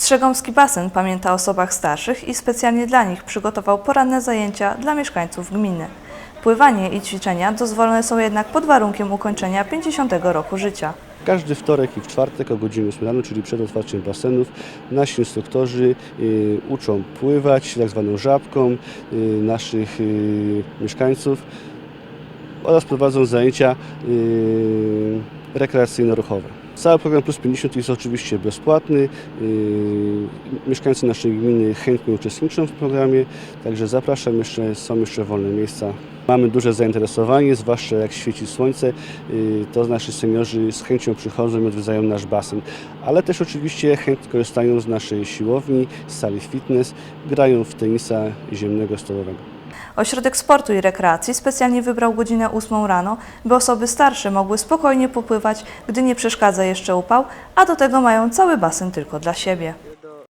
Strzegomski Basen pamięta o osobach starszych i specjalnie dla nich przygotował poranne zajęcia dla mieszkańców gminy. Pływanie i ćwiczenia dozwolone są jednak pod warunkiem ukończenia 50 roku życia. Każdy wtorek i w czwartek o godzinie 8 rano, czyli przed otwarciem basenów, nasi instruktorzy y, uczą pływać tak zwaną żabką y, naszych y, mieszkańców oraz prowadzą zajęcia rekreacyjno-ruchowe. Cały program Plus 50 jest oczywiście bezpłatny. y, Mieszkańcy naszej gminy chętnie uczestniczą w programie, także zapraszam, jeszcze, są jeszcze wolne miejsca. Mamy duże zainteresowanie, zwłaszcza jak świeci słońce, y, to nasi seniorzy z chęcią przychodzą i odwiedzają nasz basen, ale też oczywiście chętnie korzystają z naszej siłowni, z sali fitness, grają w tenisa ziemnego stołowego. Ośrodek Sportu i Rekreacji specjalnie wybrał godzinę 8 rano, by osoby starsze mogły spokojnie popływać, gdy nie przeszkadza jeszcze upał, a do tego mają cały basen tylko dla siebie.